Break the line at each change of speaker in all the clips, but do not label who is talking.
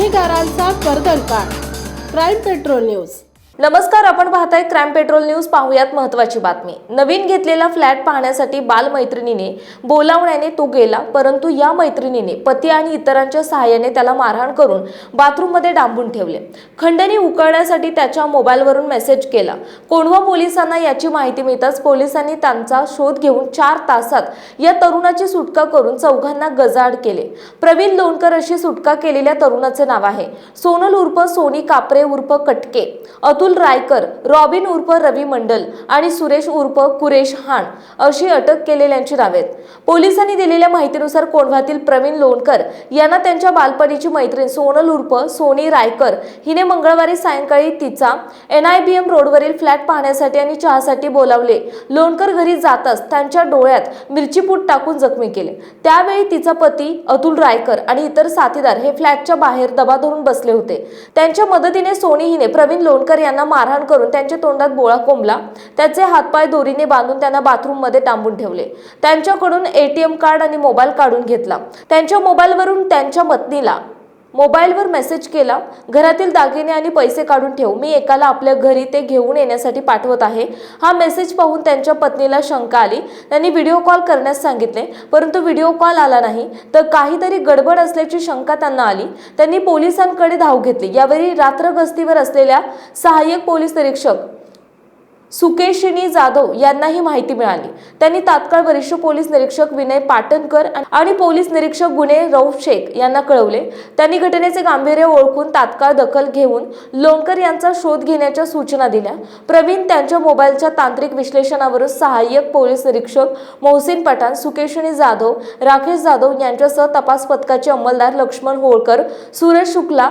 गुन्हेगारांचा कर्दनकाळ crime petrol news.
नमस्कार आपण पाहताय क्राईम पेट्रोल न्यूज पाहूयात महत्वाची बातमी. नवीन घेतलेला फ्लॅट पाहण्यासाठी बालमैत्रिणीने बोलावण्याने तो गेला परंतु या मैत्रिणीने पती आणि इतरांच्या सहाय्याने त्याला मारहाण करून बाथरूममध्ये डांबून ठेवले. खंडणी उकळण्यासाठी त्याच्या मोबाईलवरून मेसेज केला. कोंढवा पोलिसांना याची माहिती मिळताच पोलिसांनी त्यांचा शोध घेऊन चार तासात या तरुणाची सुटका करून चौघांना गजाड केले. प्रवीण लोणकर अशी सुटका केलेल्या तरुणाचे नाव आहे. सोनल उर्फ सोनी कापरे उर्फ कटके. अतुल रायकर रॉबिन उर्फ रवी मंडल आणि सुरेश उर्फ कुरेश हाण अशी अटक केलेल्यांची नावे आहेत पोलिसांनी दिलेल्या माहितीनुसार कोंढवातील प्रवीण लोणकर यांना त्यांच्या बालपणीची मैत्रीण सोनल उर्फ सोनी रायकर हिने मंगळवारी सायंकाळी तिचा एन आय बी एम रोडवरील फ्लॅट पाहण्यासाठी आणि चहासाठी बोलावले. लोणकर घरी जाताच त्यांच्या डोळ्यात मिरचीपूट टाकून जखमी केले. त्यावेळी तिचा पती अतुल रायकर आणि इतर साथीदार हे फ्लॅटच्या बाहेर दबा धरून बसले होते. त्यांच्या मदतीने सोनी हिने प्रवीण लोणकर यांना मारहाण करून त्यांच्या तोंडात बोळा कोंबला. त्याचे हातपाय दोरीने बांधून त्यांना बाथरूममध्ये डांबून ठेवले. त्यांच्याकडून एटीएम कार्ड आणि मोबाईल काढून घेतला. त्यांच्या मोबाईलवरून त्यांच्या पत्नीला मोबाईलवर मेसेज केला घरातील दागिने आणि पैसे काढून ठेव. मी एकाला आपल्या घरी ते घेऊन येण्यासाठी पाठवत आहे. हा मेसेज पाहून त्यांच्या पत्नीला शंका आली. त्यांनी व्हिडिओ कॉल करण्यास सांगितले परंतु व्हिडिओ कॉल आला नाही. तर काहीतरी गडबड असल्याची शंका त्यांना आली. त्यांनी पोलिसांकडे धाव घेतली. यावेळी रात्र गस्तीवर असलेल्या सहाय्यक पोलीस निरीक्षक सुकेशिनी जाधव यांना ही माहिती मिळाली. त्यांनी तात्काळ वरिष्ठ पोलीस निरीक्षक विनय पाटणकर आणि पोलीस निरीक्षक गुन्हे रौफ शेख यांना कळवले. त्यांनी घटनेचे गांभीर्य ओळखून तात्काळ दखल घेऊन लोणकर यांचा शोध घेण्याच्या सूचना दिल्या. प्रवीण त्यांच्या मोबाईलच्या तांत्रिक विश्लेषणावरून सहाय्यक पोलीस निरीक्षक मोहसिन पठाण सुकेशिनी जाधव राकेश जाधव यांच्यासह तपास पथकाचे अंमलदार लक्ष्मण होळकर सुरेश शुक्ला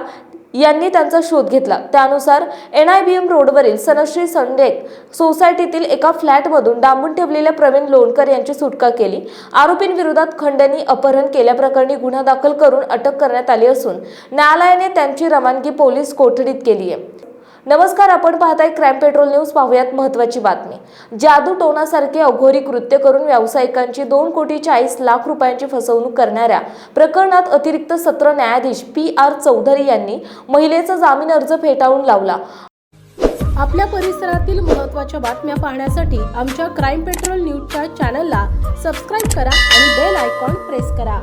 यांनी त्यांचा शोध घेतला. त्यानुसार एन आय बी एम रोडवरील सनश्री संडेक सोसायटीतील एका फ्लॅटमधून डांबून ठेवलेल्या प्रवीण लोणकर यांची सुटका केली. आरोपींविरोधात खंडणी अपहरण केल्याप्रकरणी गुन्हा दाखल करून अटक करण्यात आली असून न्यायालयाने त्यांची रवानगी पोलीस कोठडीत केली आहे नमस्कार आपण पाहताय क्राईम पेट्रोल न्यूज पाहूयात महत्वाची बातमी. जादू टोनासारखे अघोरी कृत्य करून व्यावसायिकांची दोन कोटी चाळीस लाख रुपयांची फसवणूक करणाऱ्या प्रकरणात अतिरिक्त सत्र न्यायाधीश पी आर चौधरी यांनी महिलेचा जामीन अर्ज फेटाळून लावला.
आपल्या परिसरातील महत्त्वाच्या बातम्या पाहण्यासाठी आमच्या क्राईम पेट्रोल न्यूजच्या चॅनलला सबस्क्राईब करा आणि बेल आयकॉन प्रेस करा.